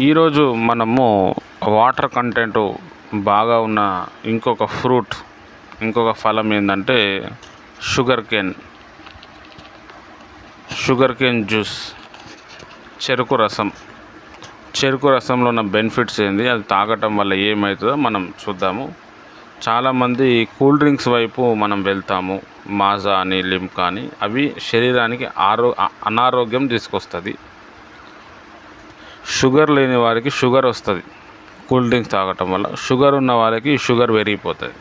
ఈరోజు మనము water content బాగా ఉన్న ఇంకొక ఫ్రూట్ ఇంకొక ఫలం ఏంటంటే sugar cane sugar cane juice. చెరుకు రసం. చెరుకు రసంలో ఉన్న బెనిఫిట్స్ ఏంది? అది తాగటం వల్ల ఏమవుతుందో మనం చూద్దాము. చాలామంది కూల్ డ్రింక్స్ వైపు మనం వెళ్తాము. మాజా అని లిమ్ అని. అవి శరీరానికి ఆరో అనారోగ్యం తీసుకొస్తుంది. షుగర్ లేని వారికి షుగర్ వస్తుంది. కూల్ డ్రింక్స్ తాగటం వల్ల షుగర్ ఉన్న వాళ్ళకి షుగర్ పెరిగిపోతుంది.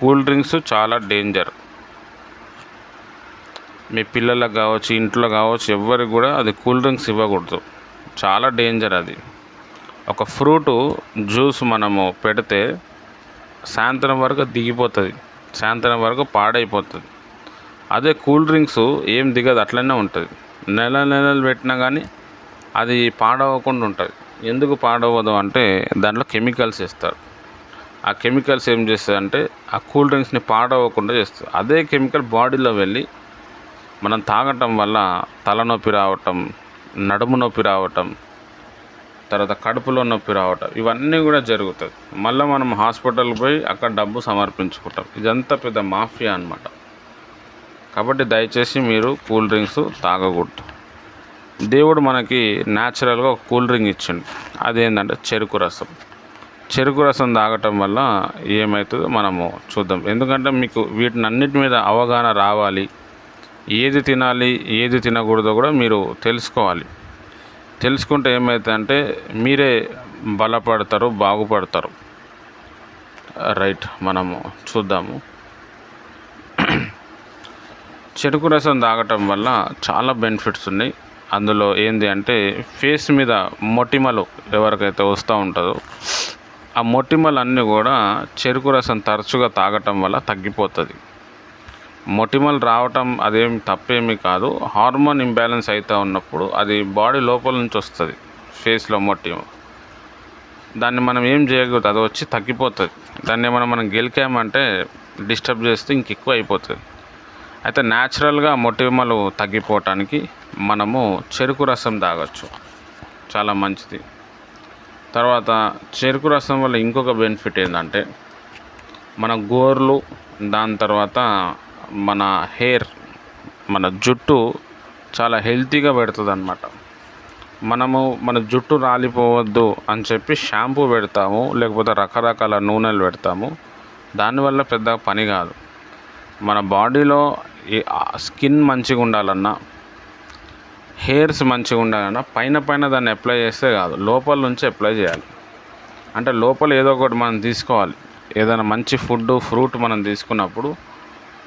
కూల్ డ్రింక్స్ చాలా డేంజర్. మీ పిల్లలకు కావచ్చు ఇంట్లో కావచ్చు ఎవరికి కూడా అది కూల్ డ్రింక్స్ ఇవ్వకూడదు. చాలా డేంజర్ అది. ఒక ఫ్రూటు జ్యూస్ మనము పెడితే సాయంత్రం వరకు దిగిపోతుంది. సాయంత్రం వరకు పాడైపోతుంది. అదే కూల్ డ్రింక్స్ ఏం దిగదు అట్లనే ఉంటుంది. నెల నెలలు పెట్టినా కానీ అది పాడవకుండా ఉంటుంది. ఎందుకు పాడవదు అంటే దాంట్లో కెమికల్స్ వేస్తారు. ఆ కెమికల్స్ ఏం చేస్తుందంటే ఆ కూల్ డ్రింక్స్ని పాడవకుండా చేస్తుంది అదే కెమికల్ బాడీలో వెళ్ళి మనం తాగటం వల్ల తలనొప్పి రావటం నడుము నొప్పి రావటం తర్వాత కడుపులో నొప్పి రావటం ఇవన్నీ కూడా జరుగుతుంది మళ్ళీ మనం హాస్పిటల్కి పోయి అక్కడ డబ్బు సమర్పించుకుంటాం. ఇదంతా పెద్ద మాఫియా అనమాట కాబట్టి దయచేసి మీరు కూల్ డ్రింక్స్ తాగకూడదు. దేవుడు మనకి న్యాచురల్గా ఒక కూల్ డ్రింక్ ఇచ్చిండు. అదేంటంటే చెరుకు రసం. చెరుకు రసం తాగటం వల్ల ఏమవుతుందో మనము చూద్దాం. ఎందుకంటే మీకు వీటిని అన్నిటి మీద అవగాహన రావాలి. ఏది తినాలి ఏది తినకూడదో కూడా మీరు తెలుసుకోవాలి. తెలుసుకుంటే ఏమవుతుందంటే మీరే బలపడతారు బాగుపడతారు. రైట్ మనము చూద్దాము. చెరుకు రసం తాగటం వల్ల చాలా బెనిఫిట్స్ ఉన్నాయి. అందులో ఏంది అంటే ఫేస్ మీద మొటిమలు ఎవరికైతే వస్తూ ఉంటుందో ఆ మొటిమలు అన్నీ కూడా చెరుకు రసం తరచుగా తాగటం వల్ల తగ్గిపోతుంది. మొటిమలు రావటం అదేం తప్పేమీ కాదు. హార్మోన్ ఇంబ్యాలెన్స్ అవుతూ ఉన్నప్పుడు అది బాడీ లోపల నుంచి వస్తుంది ఫేస్లో మొటిమ. దాన్ని మనం ఏం చేయకూడదు అది వచ్చి తగ్గిపోతుంది. దాన్ని ఏమైనా మనం గెలికామంటే డిస్టర్బ్ చేస్తే ఇంక ఎక్కువ అయిపోతుంది. అయితే న్యాచురల్గా మొటిమలు తగ్గిపోవటానికి మనము చెరుకు రసం తాగొచ్చు. చాలా మంచిది. తర్వాత చెరుకు రసం వల్ల ఇంకొక బెనిఫిట్ ఏంటంటే మన గోర్లు దాని తర్వాత మన హెయిర్ మన జుట్టు చాలా హెల్తీగా పెడుతుంది అనమాట మనము మన జుట్టు రాలిపోవద్దు అని చెప్పి షాంపూ పెడతాము లేకపోతే రకరకాల నూనెలు పెడతాము. దానివల్ల పెద్ద పని కాదు. మన బాడీలో స్కిన్ మంచిగా ఉండాలన్నా హెయిర్స్ మంచిగా ఉండాలన్నా పైన పైన దాన్ని అప్లై చేస్తే కాదు లోపల నుంచి అప్లై చేయాలి. అంటే లోపల ఏదో ఒకటి మనం తీసుకోవాలి. ఏదైనా మంచి ఫుడ్ ఫ్రూట్ మనం తీసుకున్నప్పుడు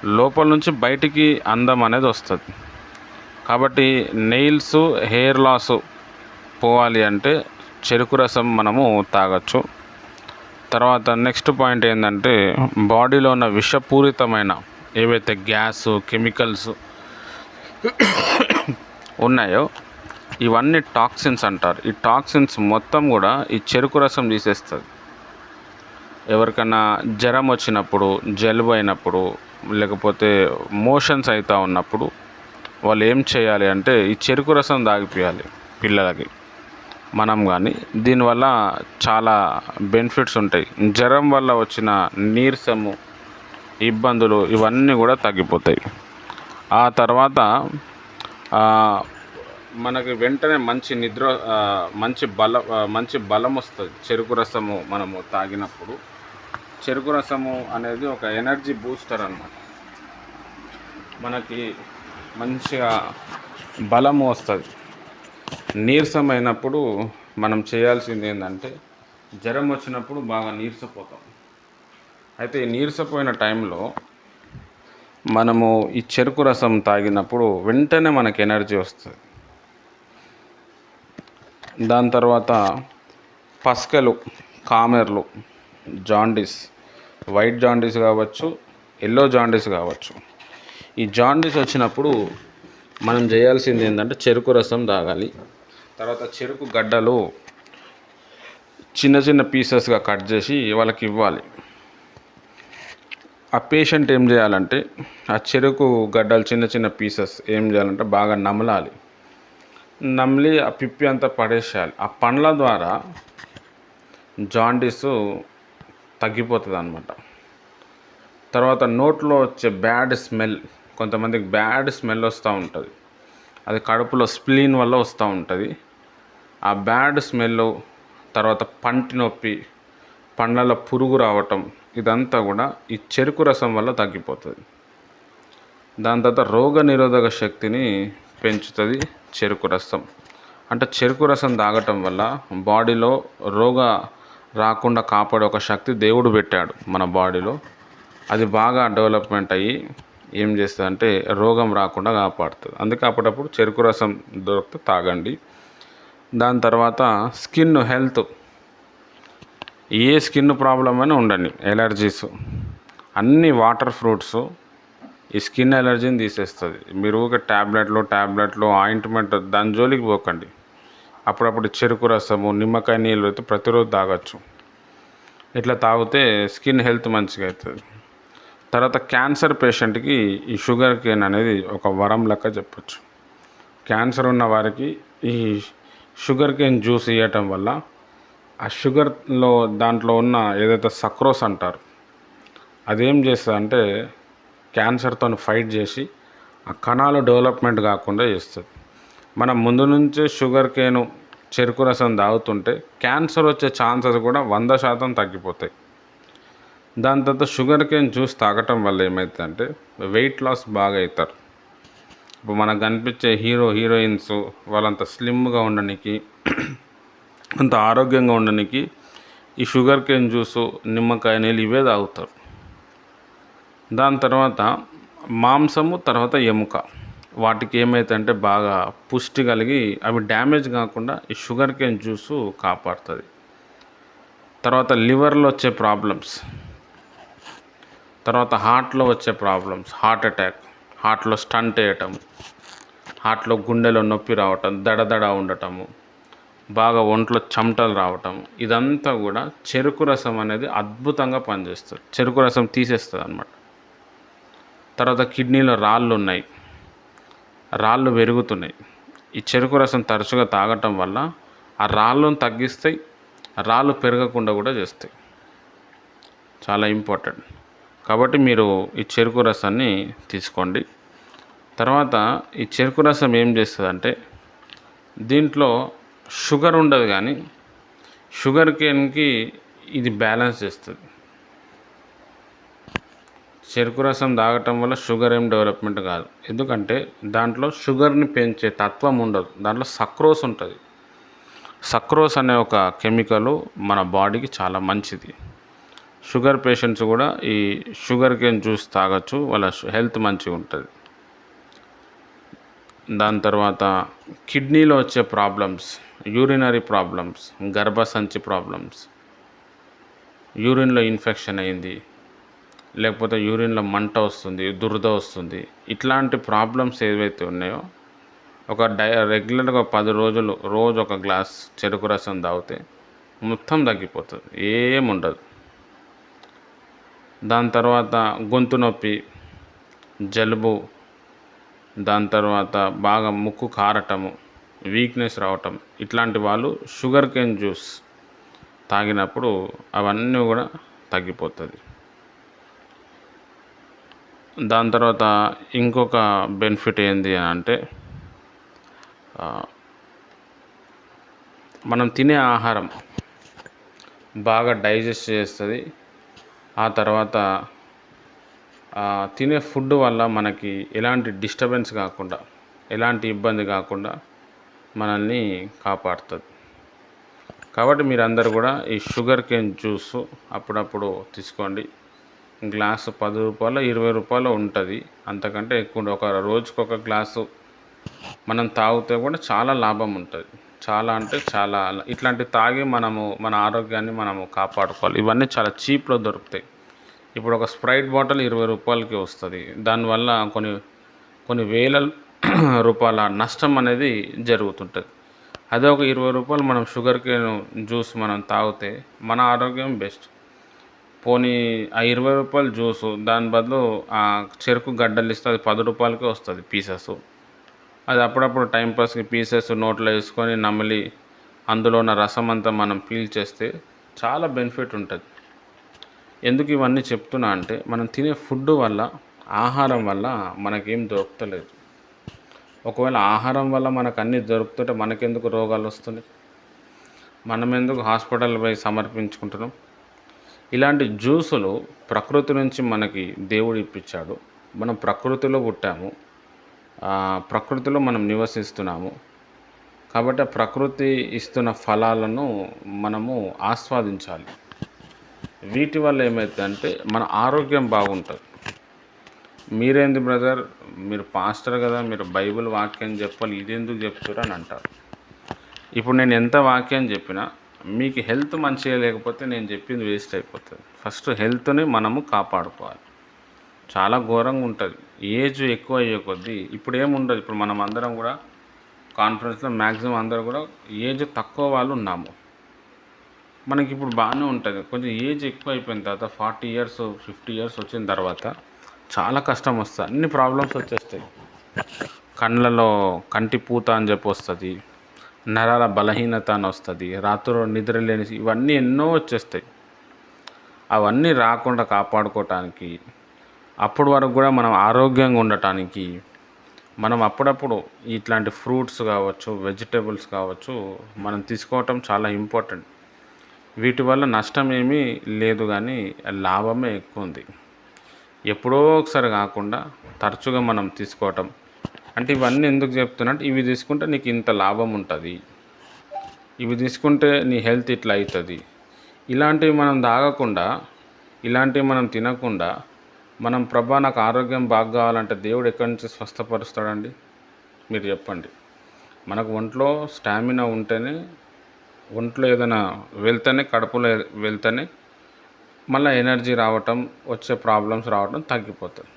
లోపల నుంచి బయటికి అందం అనేది వస్తుంది. కాబట్టి నెయిల్స్ హెయిర్ లాస్ పోవాలి అంటే చెరుకు రసం మనము తాగొచ్చు. తర్వాత నెక్స్ట్ పాయింట్ ఏంటంటే బాడీలో ఉన్న విషపూరితమైన ఏవైతే గ్యాస్ కెమికల్స్ ఉన్నాయో ఇవన్నీ టాక్సిన్స్ అంటారు. ఈ టాక్సిన్స్ మొత్తం కూడా ఈ చెరుకు రసం తీసేస్తుంది. ఎవరికైనా జ్వరం వచ్చినప్పుడు జలుబు అయినప్పుడు లేకపోతే మోషన్స్ అవుతూ ఉన్నప్పుడు వాళ్ళు ఏం చేయాలి అంటే ఈ చెరుకు రసం తాగిపోయాలి పిల్లలకి. మనం కానీ దీనివల్ల చాలా బెనిఫిట్స్ ఉంటాయి. జ్వరం వల్ల వచ్చిన నీరసము ఇబ్బందులు ఇవన్నీ కూడా తగ్గిపోతాయి. ఆ తర్వాత మనకి వెంటనే మంచి నిద్ర మంచి బల మంచి బలం వస్తుంది. చెరుకు రసము మనము తాగినప్పుడు. చెరుకు రసము అనేది ఒక ఎనర్జీ బూస్టర్ అన్నమాట. మనకి మంచిగా బలము వస్తుంది. నీరసమైనప్పుడు మనం చేయాల్సింది ఏంటంటే జ్వరం వచ్చినప్పుడు బాగా నీరసపోతాం. అయితే నీరసపోయిన టైంలో మనము ఈ చెరుకు రసం తాగినప్పుడు వెంటనే మనకి ఎనర్జీ వస్తుంది. దాని తర్వాత పసకలు కామెర్లు జాండీస్ వైట్ జాండీస్ కావచ్చు ఎల్లో జాండీస్ కావచ్చు. ఈ జాండీస్ వచ్చినప్పుడు మనం చేయాల్సింది ఏంటంటే చెరుకు రసం తాగాలి. తర్వాత చెరుకు గడ్డలు చిన్న చిన్న పీసెస్గా కట్ చేసి వాళ్ళకి ఇవ్వాలి. ఆ పేషెంట్ ఏం చేయాలంటే ఆ చెరుకు గడ్డలు చిన్న చిన్న పీసెస్ ఏం చేయాలంటే బాగా నమలాలి. నమిలి ఆ పిప్పి అంతా పడేసేయాలి. ఆ పండ్ల ద్వారా జాండీస్ తగ్గిపోతుంది అనమాట తర్వాత నోట్లో వచ్చే బ్యాడ్ స్మెల్ కొంతమందికి బ్యాడ్ స్మెల్ వస్తూ ఉంటుంది. అది కడుపులో స్ప్లీన్ వల్ల వస్తూ ఉంటుంది. ఆ బ్యాడ్ స్మెల్ తర్వాత పంటి నొప్పి పండ్లలో పురుగు రావటం ఇదంతా కూడా ఈ చెరుకు రసం వల్ల తగ్గిపోతుంది. దాని తర్వాత రోగ నిరోధక శక్తిని పెంచుతుంది చెరుకు రసం. అంటే చెరుకు రసం తాగటం వల్ల బాడీలో రోగ రాకుండా కాపాడే ఒక శక్తి దేవుడు పెట్టాడు మన బాడీలో. అది బాగా డెవలప్మెంట్ అయ్యి ఏం చేస్తుంది అంటే రోగం రాకుండా కాపాడుతుంది. అందుకే అప్పుడప్పుడు చెరుకు రసం దొరికితే తాగండి. దాని తర్వాత స్కిన్ హెల్త్ ఏ స్కిన్ ప్రాబ్లం అయినా ఉండండి ఎలర్జీస్. అన్ని వాటర్ ఫ్రూట్స్ ఈ స్కిన్ ఎలర్జీని తీసేస్తుంది. మీరు ఊరికే ట్యాబ్లెట్లు ట్యాబ్లెట్లు ఆయింట్మెంట్ దాని జోలికి పోకండి. అప్పుడప్పుడు చెరుకు రసము నిమ్మకాయ నీళ్ళు అయితే ప్రతిరోజు తాగొచ్చు. ఇట్లా తాగితే స్కిన్ హెల్త్ మంచిగా అవుతుంది తర్వాత క్యాన్సర్ పేషెంట్కి ఈ షుగర్ కేన్ అనేది ఒక వరం లెక్క చెప్పచ్చు. క్యాన్సర్ ఉన్న వారికి ఈ షుగర్ కేన్ జ్యూస్ ఇవ్వటం వల్ల ఆ షుగర్లో దాంట్లో ఉన్న ఏదైతే సక్రోస్ అంటారు అదేం చేస్తుంది అంటే క్యాన్సర్తో ఫైట్ చేసి ఆ కణాలు డెవలప్మెంట్ కాకుండా చేస్తుంది. మనం ముందు నుంచే షుగర్ కేను చెరుకు రసం తాగుతుంటే క్యాన్సర్ వచ్చే ఛాన్సెస్ కూడా వంద శాతం తగ్గిపోతాయి. దాని తర్వాత షుగర్ కేన్ జ్యూస్ తాగటం వల్ల ఏమవుతుందంటే వెయిట్ లాస్ బాగా అవుతారు ఇప్పుడు మనకు కనిపించే హీరో హీరోయిన్స్ వాళ్ళంత స్లిమ్గా ఉండడానికి అంత ఆరోగ్యంగా ఉండడానికి ఈ షుగర్ కేన్ జ్యూసు నిమ్మకాయ నీళ్ళు ఇవే తాగుతారు. దాని తర్వాత మాంసము తర్వాత ఎముక. వాటికి ఏమైతుందంటే బాగా పుష్టి కలిగి అవి డ్యామేజ్ కాకుండా ఈ షుగర్ కేన్ జ్యూసు కాపాడుతుంది. తర్వాత లివర్లో వచ్చే ప్రాబ్లమ్స్. తర్వాత హార్ట్లో వచ్చే ప్రాబ్లమ్స్. Heart attack. హార్ట్లో స్టంట్ వేయటం హార్ట్లో గుండెలో నొప్పి రావటం దడదడ ఉండటము. బాగా ఒంట్లో చెమటలు రావటం ఇదంతా కూడా చెరుకు రసం అనేది అద్భుతంగా పనిచేస్తుంది. చెరుకు రసం తీసేస్తుంది అనమాట తర్వాత కిడ్నీలో రాళ్ళు ఉన్నాయి. రాళ్ళు పెరుగుతున్నాయి. ఈ చెరుకు రసం తరచుగా తాగటం వల్ల ఆ రాళ్ళను తగ్గిస్తాయి రాళ్ళు పెరగకుండా కూడా చేస్తాయి. చాలా ఇంపార్టెంట్. కాబట్టి మీరు ఈ చెరుకు రసాన్ని తీసుకోండి. తర్వాత ఈ చెరుకు రసం ఏం చేస్తుందంటే దీంట్లో షుగర్ ఉండదు కానీ షుగర్ కేన్కి ఇది బ్యాలెన్స్ చేస్తుంది. చెరుకు రసం తాగటం వల్ల షుగర్ ఏం డెవలప్మెంట్ కాదు. ఎందుకంటే దాంట్లో షుగర్ని పెంచే తత్వం ఉండదు. దాంట్లో సక్రోస్ ఉంటుంది. సక్రోస్ అనే ఒక కెమికల్ మన బాడీకి చాలా మంచిది. షుగర్ పేషెంట్స్ కూడా ఈ షుగర్ కేన్ జ్యూస్ తాగొచ్చు. వాళ్ళ హెల్త్ మంచిగా ఉంటుంది. దాని తర్వాత కిడ్నీలో వచ్చే ప్రాబ్లమ్స్ యూరినరీ ప్రాబ్లమ్స్ గర్భసంచి ప్రాబ్లమ్స్. యూరిన్లో ఇన్ఫెక్షన్ అయింది లేకపోతే యూరిన్లో మంట వస్తుంది దురద వస్తుంది. ఇట్లాంటి ప్రాబ్లమ్స్ ఏవైతే ఉన్నాయో ఒక డై రెగ్యులర్గా పది రోజులు రోజు ఒక గ్లాస్ చెరుకు రసం తాగితే మొత్తం తగ్గిపోతుంది ఏముండదు దాని తర్వాత గొంతు నొప్పి జలుబు దాని తర్వాత బాగా ముక్కు కారటము వీక్నెస్ రావటం ఇట్లాంటి వాళ్ళు షుగర్ కేన్ జ్యూస్ తాగినప్పుడు అవన్నీ కూడా తగ్గిపోతుంది. దాని తర్వాత ఇంకొక బెనిఫిట్ ఏంటి అని అంటే మనం తినే ఆహారం బాగా డైజెస్ట్ చేస్తుంది. ఆ తర్వాత తినే ఫుడ్ వల్ల మనకి ఎలాంటి డిస్టర్బెన్స్ కాకుండా ఎలాంటి ఇబ్బంది కాకుండా మనల్ని కాపాడుతుంది. కాబట్టి మీరందరూ కూడా ఈ షుగర్ కేన్ జ్యూస్ అప్పుడప్పుడు తీసుకోండి. గ్లాసు పది రూపాయలు ఇరవై రూపాయలు ఉంటుంది. అంతకంటే ఎక్కువ ఒక రోజుకి ఒక గ్లాసు మనం తాగితే కూడా చాలా లాభం ఉంటుంది. చాలా అంటే చాలా ఇట్లాంటివి తాగి మనము మన ఆరోగ్యాన్ని మనము కాపాడుకోవాలి. ఇవన్నీ చాలా చీప్లో దొరుకుతాయి. ఇప్పుడు ఒక స్ప్రైట్ బాటిల్ ఇరవై రూపాయలకి వస్తుంది. దానివల్ల కొన్ని కొన్ని వేల రూపాయల నష్టం అనేది జరుగుతుంటుంది. అదే ఒక ఇరవై రూపాయలు మనం షుగర్ కేన్ జ్యూస్ మనం తాగితే మన ఆరోగ్యం బెస్ట్. పోనీ ఆ ఇరవై రూపాయల జ్యూసు దాని బదులు ఆ చెరుకు గడ్డలు ఇస్తే అది పది రూపాయలకే వస్తుంది పీసెస్. అది అప్పుడప్పుడు టైంపాస్కి పీసెస్ నోట్లో వేసుకొని నమిలి అందులో ఉన్న రసం అంతా మనం పీల్ చేస్తే చాలా బెనిఫిట్ ఉంటుంది. ఎందుకు ఇవన్నీ చెప్తున్నా అంటే మనం తినే ఫుడ్ వల్ల ఆహారం వల్ల మనకేం దొరుకుతలేదు. ఒకవేళ ఆహారం వల్ల మనకు అన్నీ దొరుకుతుంటే మనకెందుకు రోగాలు వస్తున్నాయి? మనం ఎందుకు హాస్పిటల్ పోయి సమర్పించుకుంటున్నాం? ఇలాంటి జ్యూసులు ప్రకృతి నుంచి మనకి దేవుడు ఇప్పించాడు. మనం ప్రకృతిలో పుట్టాము. ప్రకృతిలో మనం నివసిస్తున్నాము. కాబట్టి ప్రకృతి ఇస్తున్న ఫలాలను మనము ఆస్వాదించాలి. వీటి వల్ల ఏమవుతుందంటే మన ఆరోగ్యం బాగుంటుంది. మీరేంది బ్రదర్? మీరు పాస్టర్ కదా మీరు బైబిల్ వాక్యం చెప్పాలి ఇది ఎందుకు చెప్తారు అని అంటారు. ఇప్పుడు నేను ఎంత వాక్యం చెప్పినా మీకు హెల్త్ మంచిగా లేకపోతే నేను చెప్పింది వేస్ట్ అయిపోతుంది. ఫస్ట్ హెల్త్ని మనము కాపాడుకోవాలి. చాలా ఘోరంగా ఉంటుంది. ఏజ్ ఎక్కువ అయ్యే కొద్దీ ఇప్పుడు ఏముండదు. ఇప్పుడు మనం అందరం కూడా కాన్ఫరెన్స్లో మ్యాక్సిమం అందరూ కూడా ఏజ్ తక్కువ వాళ్ళు ఉన్నాము. మనకి ఇప్పుడు బాగానే ఉంటుంది. కొంచెం ఏజ్ ఎక్కువ అయిపోయిన తర్వాత ఫార్టీ ఇయర్స్ ఫిఫ్టీ ఇయర్స్ వచ్చిన తర్వాత చాలా కష్టం వస్తుంది. అన్ని ప్రాబ్లమ్స్ వచ్చేస్తాయి. కళ్ళలో కంటి పూత అని చెప్పి వస్తుంది. నరాల బలహీనత అని వస్తుంది. రాత్రిలో నిద్ర లేని ఇవన్నీ ఎన్నో వచ్చేస్తాయి. అవన్నీ రాకుండా కాపాడుకోవటానికి అప్పటి వరకు కూడా మనం ఆరోగ్యంగా ఉండటానికి మనం అప్పుడప్పుడు ఇట్లాంటి ఫ్రూట్స్ కావచ్చు వెజిటేబుల్స్ కావచ్చు మనం తీసుకోవటం చాలా ఇంపార్టెంట్. వీటి వల్ల నష్టం ఏమీ లేదు కానీ లాభమే ఎక్కువ ఉంది ఎప్పుడో ఒకసారి కాకుండా తరచుగా మనం తీసుకోవటం. అంటే ఇవన్నీ ఎందుకు చెప్తున్నట్టు ఇవి తీసుకుంటే నీకు ఇంత లాభం ఉంటుంది. ఇవి తీసుకుంటే నీ హెల్త్ ఇట్లా అవుతుంది ఇలాంటివి మనం తాగకుండా ఇలాంటివి మనం తినకుండా మనం ప్రభా నాకు ఆరోగ్యం బాగా కావాలంటే దేవుడు ఎక్కడి నుంచి స్వస్థపరుస్తాడండి? మీరు చెప్పండి. మనకు ఒంట్లో స్టామినా ఉంటేనే ఒంట్లో ఏదైనా వెళ్తేనే కడుపులో వెళ్తేనే మళ్ళీ ఎనర్జీ రావటం వచ్చే ప్రాబ్లమ్స్ రావటం తగ్గిపోతుంది.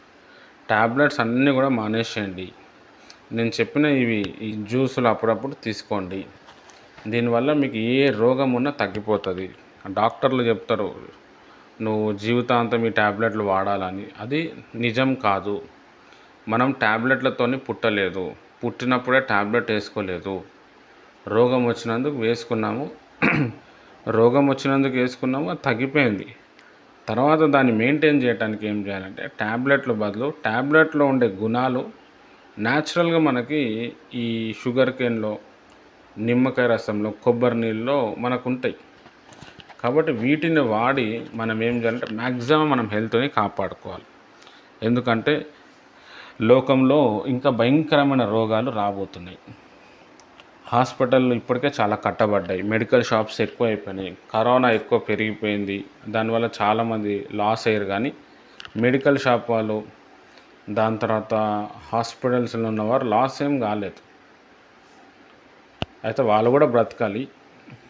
ట్యాబ్లెట్స్ అన్నీ కూడా మానేసేయండి. నేను చెప్పిన ఇవి ఈ జ్యూసులు అప్పుడప్పుడు తీసుకోండి. దీనివల్ల మీకు ఏ రోగం ఉన్నా తగ్గిపోతుంది. డాక్టర్లు చెప్తారు నువ్వు జీవితాంతం ఈ ట్యాబ్లెట్లు వాడాలని. అది నిజం కాదు. మనం ట్యాబ్లెట్లతోని పుట్టలేదు. పుట్టినప్పుడే ట్యాబ్లెట్ వేసుకోలేదు. రోగం వచ్చినందుకు వేసుకున్నాము. రోగం వచ్చినందుకు వేసుకున్నాము అది తగ్గిపోయింది. తర్వాత దాన్ని మెయింటైన్ చేయడానికి ఏం చేయాలంటే ట్యాబ్లెట్ల బదులు ట్యాబ్లెట్లో ఉండే గుణాలు న్యాచురల్గా మనకి ఈ షుగర్ కేన్లో నిమ్మకాయ రసంలో కొబ్బరి నీళ్ళలో మనకు ఉంటాయి కాబట్టి వీటిని వాడి మనం ఏం చేయాలంటే మ్యాక్సిమం మనం హెల్త్ని కాపాడుకోవాలి. ఎందుకంటే లోకంలో ఇంకా భయంకరమైన రోగాలు రాబోతున్నాయి. హాస్పిటల్ ఇప్పటికే చాలా కట్టబడ్డాయి. మెడికల్ షాప్స్ ఎక్కువ అయిపోయినాయి కరోనా ఎక్కువ పెరిగిపోయింది. దానివల్ల చాలామంది లాస్ అయ్యారు కానీ మెడికల్ షాప్ వాళ్ళు దాని తర్వాత హాస్పిటల్స్లో ఉన్నవారు లాస్ ఏం కాలేదు. అయితే వాళ్ళు కూడా బ్రతకాలి.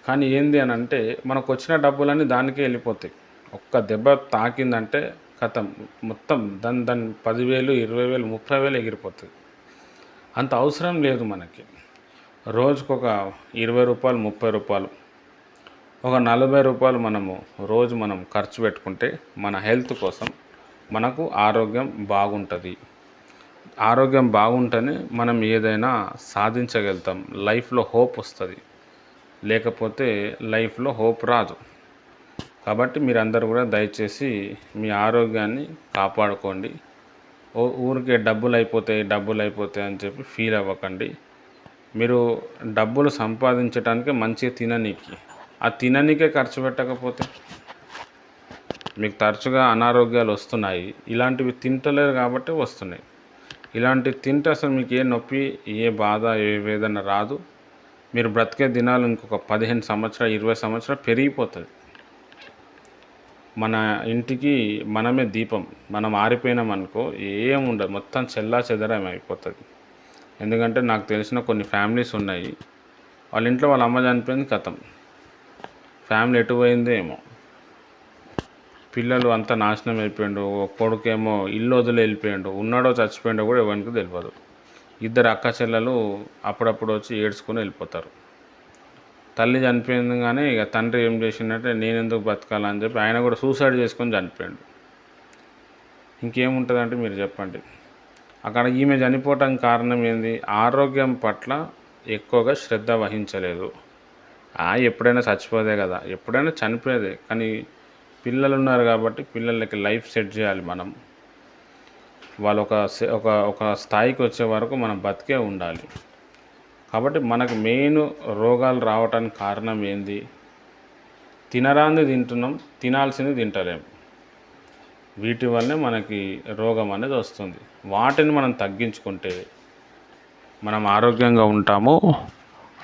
కానీ ఏంది అని అంటే మనకు వచ్చిన డబ్బులన్నీ దానికే వెళ్ళిపోతాయి. ఒక్క దెబ్బ తాకిందంటే కథం మొత్తం దాని దాని పదివేలు ఇరవై వేలు ముప్పై వేలు ఎగిరిపోతుంది అంత అవసరం లేదు మనకి. రోజుకు ఒక ఇరవై రూపాయలు ముప్పై రూపాయలు ఒక నలభై రూపాయలు మనము రోజు మనం ఖర్చు పెట్టుకుంటే మన హెల్త్ కోసం మనకు ఆరోగ్యం బాగుంటుంది. ఆరోగ్యం బాగుంటేనే మనం ఏదైనా సాధించగలుగుతాం. లైఫ్లో హోప్ వస్తుంది. లేకపోతే లైఫ్లో హోప్ రాదు. కాబట్టి మీరందరూ కూడా దయచేసి మీ ఆరోగ్యాన్ని కాపాడుకోండి. ఊరికే డబ్బులు అయిపోతాయి డబ్బులు అయిపోతాయి అని చెప్పి ఫీల్ అవ్వకండి. మీరు డబ్బులు సంపాదించడానికి మంచిగా తిననీకి. ఆ తిననీకే ఖర్చు పెట్టకపోతే? మీకు తరచుగా అనారోగ్యాలు వస్తున్నాయి. ఇలాంటివి తింటలేరు కాబట్టి వస్తున్నాయి. ఇలాంటివి తింటే అసలు మీకు ఏ నొప్పి ఏ బాధ ఏ వేదన రాదు. మీరు బ్రతికే దినాలు ఇంకొక పదిహేను సంవత్సరాలు ఇరవై సంవత్సరాలు పెరిగిపోతుంది. మన ఇంటికి మనమే దీపం. మనం ఆరిపోయినాం అనుకో ఏముండదు. మొత్తం చెల్లా చెదరం అయిపోతుంది ఎందుకంటే నాకు తెలిసిన కొన్ని ఫ్యామిలీస్ ఉన్నాయి. వాళ్ళ ఇంట్లో వాళ్ళ అమ్మ చనిపోయింది కథం. ఫ్యామిలీ ఎటు పోయిందో ఏమో. పిల్లలు అంతా నాశనం అయిపోయిండు. ఒక కొడుకేమో ఇల్లు వదిలి వెళ్ళిపోయిండు. ఉన్నాడో చచ్చిపోయిండో కూడా ఎవరికి తెలియదు. ఇద్దరు అక్క చెల్లెలు అప్పుడప్పుడు వచ్చి ఏడ్చుకొని వెళ్ళిపోతారు. తల్లి చనిపోయింది కానీ ఇక తండ్రి ఏం చేసిందంటే నేను ఎందుకు బతకాలని చెప్పి ఆయన కూడా సూసైడ్ చేసుకొని చనిపోయాడు. ఇంకేముంటుందంటే మీరు చెప్పండి. అక్కడ ఈమె చనిపోవటానికి కారణం ఏంది? ఆరోగ్యం పట్ల ఎక్కువగా శ్రద్ధ వహించలేదు. ఆ ఎప్పుడైనా చచ్చిపోదే కదా. ఎప్పుడైనా చనిపోయేదే. కానీ పిల్లలు ఉన్నారు కాబట్టి పిల్లలకి లైఫ్ సెట్ చేయాలి మనం. వాళ్ళు ఒక ఒక ఒక స్థాయికి వచ్చే వరకు మనం బతికే ఉండాలి. కాబట్టి మనకు మెయిన్ రోగాలు రావటానికి కారణం ఏంది? తినరాంది తింటున్నాం తినాల్సింది తింటలేం. వీటి వల్లే మనకి రోగం అనేది వస్తుంది. వాటిని మనం తగ్గించుకుంటే మనం ఆరోగ్యంగా ఉంటాము.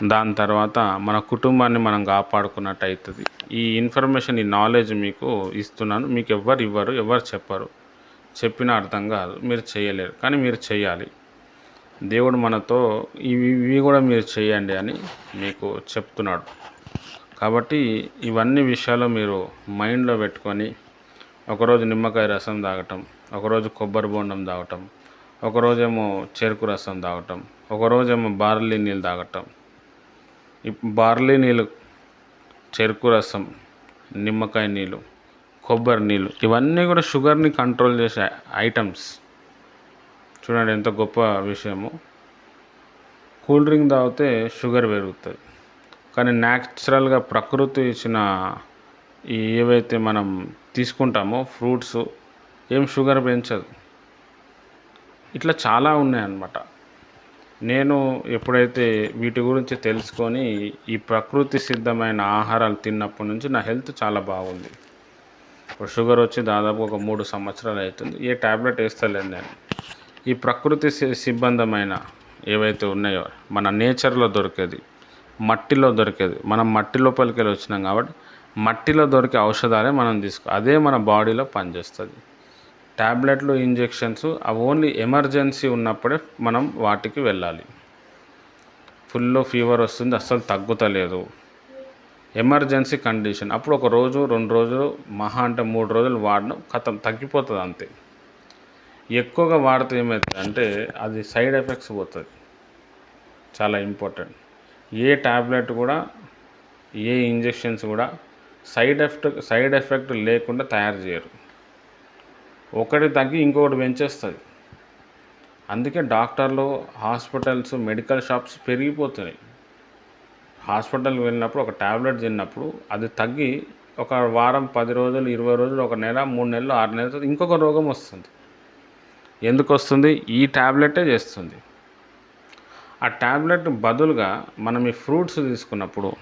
దాని తర్వాత మన కుటుంబాన్ని మనం కాపాడుకున్నట్టు అవుతుంది ఈ ఇన్ఫర్మేషన్ ఈ నాలెడ్జ్ మీకు ఇస్తున్నాను. మీకు ఎవ్వరు ఇవ్వరు ఎవరు చెప్పరు. చెప్పిన అర్థం కాదు. మీరు చేయలేరు. కానీ మీరు చేయాలి. దేవుడు మనతో ఇవి ఇవి కూడా మీరు చేయండి అని మీకు చెప్తున్నాడు. కాబట్టి ఇవన్నీ విషయాలు మీరు మైండ్లో పెట్టుకొని ఒకరోజు నిమ్మకాయ రసం తాగటం ఒకరోజు కొబ్బరి బోండం తాగటం ఒకరోజేమో చెరుకు రసం తాగటం ఒకరోజేమో బార్లీ నీళ్ళు తాగటం. బార్లీ నీళ్ళు చెరుకు రసం నిమ్మకాయ నీళ్ళు కొబ్బరి నీళ్ళు ఇవన్నీ కూడా షుగర్ని కంట్రోల్ చేసే ఐటమ్స్. చూడండి ఎంత గొప్ప విషయము. కూల్ డ్రింక్ తాగితే షుగర్ పెరుగుతుంది. కానీ న్యాచురల్గా ప్రకృతి ఇచ్చిన ఏవైతే మనం తీసుకుంటామో ఫ్రూట్స్ ఏం షుగర్ పెంచదు. ఇట్లా చాలా ఉన్నాయన్నమాట. నేను ఎప్పుడైతే వీటి గురించి తెలుసుకొని ఈ ప్రకృతి సిద్ధమైన ఆహారాలు తిన్నప్పటి నుంచి నా హెల్త్ చాలా బాగుంది. ఇప్పుడు షుగర్ వచ్చి దాదాపు ఒక మూడు సంవత్సరాలు అవుతుంది. ఏ ట్యాబ్లెట్ వేస్తలేదు నేను. ఈ ప్రకృతి సి- సిబ్బందమైన ఏవైతే ఉన్నాయో మన నేచర్లో దొరికేది మట్టిలో దొరికేది మనం మట్టి లోపలికి వెళ్ళి వచ్చినాం కాబట్టి మట్టిలో దొరికే ఔషధాలే మనం తీసుకో అదే మన బాడీలో పనిచేస్తుంది. ట్యాబ్లెట్లు ఇంజెక్షన్స్ అవి ఓన్లీ ఎమర్జెన్సీ ఉన్నప్పుడే మనం వాటికి వెళ్ళాలి. ఫుల్ ఫీవర్ వస్తుంది అస్సలు తగ్గుతలేదు. ఎమర్జెన్సీ కండిషన్ అప్పుడు ఒక రోజు రెండు రోజులు మహా అంటే మూడు రోజులు వాడడం కథం తగ్గిపోతుంది అంతే. ఎక్కువగా వాడితే ఏమవుతుంది అంటే అది సైడ్ ఎఫెక్ట్స్ పోతుంది. చాలా ఇంపార్టెంట్. ఏ ట్యాబ్లెట్ కూడా ఏ ఇంజెక్షన్స్ కూడా సైడ్ ఎఫెక్ట్ సైడ్ ఎఫెక్ట్ లేకుండా తయారు చేయరు. ఒకటి తగ్గి ఇంకొకటి పెంచేస్తుంది. అందుకే డాక్టర్లు హాస్పిటల్స్ మెడికల్ షాప్స్ పెరిగిపోతున్నాయి. హాస్పిటల్కి వెళ్ళినప్పుడు ఒక ట్యాబ్లెట్ తిన్నప్పుడు అది తగ్గి ఒక వారం పది రోజులు ఇరవై రోజులు ఒక నెల మూడు నెలలు ఆరు నెలలు ఇంకొక రోగం వస్తుంది. ఎందుకు వస్తుంది? ఈ ట్యాబ్లెటే చేస్తుంది. ఆ ట్యాబ్లెట్ బదులుగా మనం ఈ ఫ్రూట్స్ తీసుకున్నప్పుడు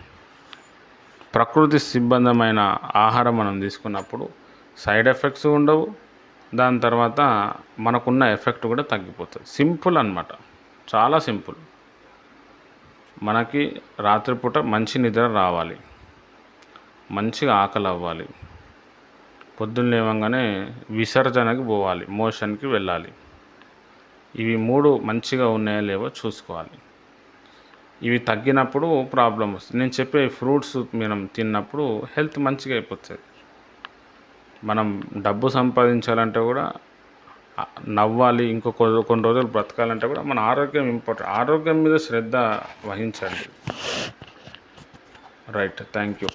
ప్రకృతి సిబ్బందమైన ఆహారం మనం తీసుకున్నప్పుడు సైడ్ ఎఫెక్ట్స్ ఉండవు. దాని తర్వాత మనకున్న ఎఫెక్ట్ కూడా తగ్గిపోతుంది. సింపుల్ అన్నమాట. చాలా సింపుల్. మనకి రాత్రిపూట మంచి నిద్ర రావాలి. మంచిగా ఆకలి అవ్వాలి. పొద్దున్న లేవగానే విసర్జనకి పోవాలి. మోషన్కి వెళ్ళాలి. ఇవి మూడు మంచిగా ఉన్నాయో లేవో చూసుకోవాలి. ఇవి తగ్గినప్పుడు ప్రాబ్లం వస్తుంది. నేను చెప్పే ఫ్రూట్స్ మనం తిన్నప్పుడు హెల్త్ మంచిగా అయిపోతుంది. మనం డబ్బు సంపాదించాలంటే కూడా నవ్వాలి ఇంకో కొన్ని రోజులు బ్రతకాలంటే కూడా మన ఆరోగ్యం ఇంపార్టెంట్ ఆరోగ్యం మీద శ్రద్ధ వహించండి. Right thank you.